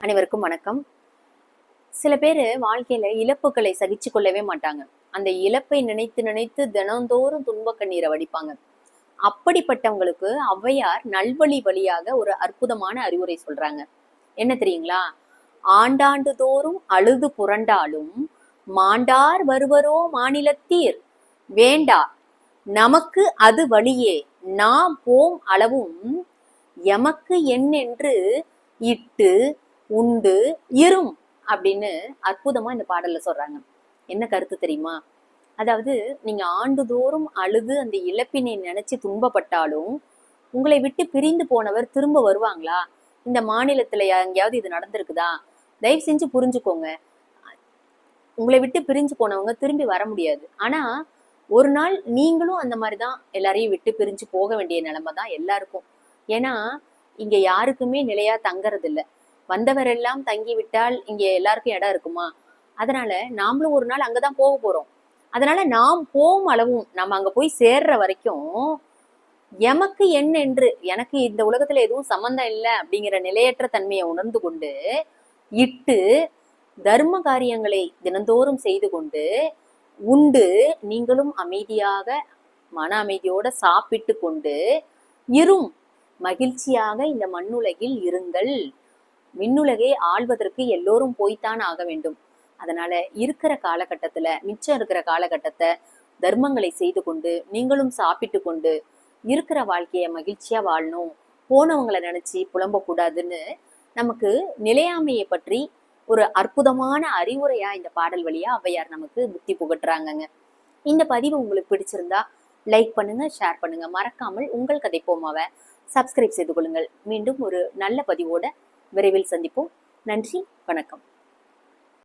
அனைவருக்கும் வணக்கம். சில பேர் வாழ்க்கையில இழப்புகளை சகிச்சு கொள்ளவே மாட்டாங்க. அந்த இழப்பை நினைத்து நினைத்து தினந்தோறும் துன்ப கண்ணீரை வடிப்பாங்க. அப்படிப்பட்டவங்களுக்கு ஔவையார் நல்வழி வழியாக ஒரு அற்புதமான அறிவுரை சொல்றாங்க. என்ன தெரியுங்களா? ஆண்டாண்டு தோறும் அழுது புரண்டாலும் மாண்டார் வருவரோ மாநிலத்தீர். வேண்டா நமக்கு அது வழியே. நாம் போம் அளவும் எமக்கு என்னென்று இட்டு உண்டு இரும் அப்படின்னு அற்புதமா இந்த பாடல்ல சொல்றாங்க. என்ன கருத்து தெரியுமா? அதாவது நீங்க ஆண்டுதோறும் அழுது அந்த இழப்பினை நினைச்சு துன்பப்பட்டாலும் உங்களை விட்டு பிரிந்து போனவர் திரும்ப வருவாங்களா? இந்த மாநிலத்துல எங்கேயாவது இது நடந்திருக்குதா? தயவு செஞ்சு புரிஞ்சுக்கோங்க. உங்களை விட்டு பிரிஞ்சு போனவங்க திரும்பி வர முடியாது. ஆனா ஒரு நாள் நீங்களும் அந்த மாதிரி தான் எல்லாரையும் விட்டு பிரிஞ்சு போக வேண்டிய நிலைமை தான் எல்லாருக்கும். ஏன்னா இங்க யாருக்குமே நிலையா தங்கறது இல்ல வந்தவரெல்லாம் தங்கி விட்டால் இங்கே எல்லாருக்கும் இடம் இருக்குமா? அதனால நாமளும் ஒரு நாள் அங்கதான் போக போறோம். அதனால நாம் போகும் அளவும் நம்ம அங்க போய் சேர்ற வரைக்கும் எமக்கு என்ன என்று எனக்கு இந்த உலகத்துல எதுவும் சம்மந்தம் இல்லை அப்படிங்கிற நிலையற்ற தன்மையை உணர்ந்து கொண்டு இட்டு தர்ம காரியங்களை தினந்தோறும் செய்து கொண்டு உண்டு நீங்களும் அமைதியாக மன அமைதியோட சாப்பிட்டு கொண்டு இரும். மகிழ்ச்சியாக இந்த மண்ணுலகில் இருங்கள். விண்ணுலகை ஆள்வதற்கு எல்லோரும் போய்த்தான் ஆக வேண்டும். அதனால இருக்கிற காலகட்டத்துல மிச்சம் இருக்கிற காலகட்டத்தை தர்மங்களை செய்து கொண்டு நீங்களும் சாப்பிட்டு கொண்டு இருக்கிற வாழ்க்கைய மகிழ்ச்சியா வாழணும் போனவங்களை நினைச்சு புலம்ப கூடாதுன்னு நமக்கு நிலையாமையை பற்றி ஒரு அற்புதமான அறிவுரையா இந்த பாடல் வழியா ஔவையார் நமக்கு புத்தி புகட்டுறாங்கங்க. இந்த பதிவு உங்களுக்கு பிடிச்சிருந்தா லைக் பண்ணுங்க ஷேர் பண்ணுங்க. மறக்காமல் உங்கள் கதை போமாவை சப்ஸ்கிரைப் செய்து கொள்ளுங்கள். மீண்டும் ஒரு நல்ல பதிவோட விரைவில் சந்திப்போம். நன்றி வணக்கம்.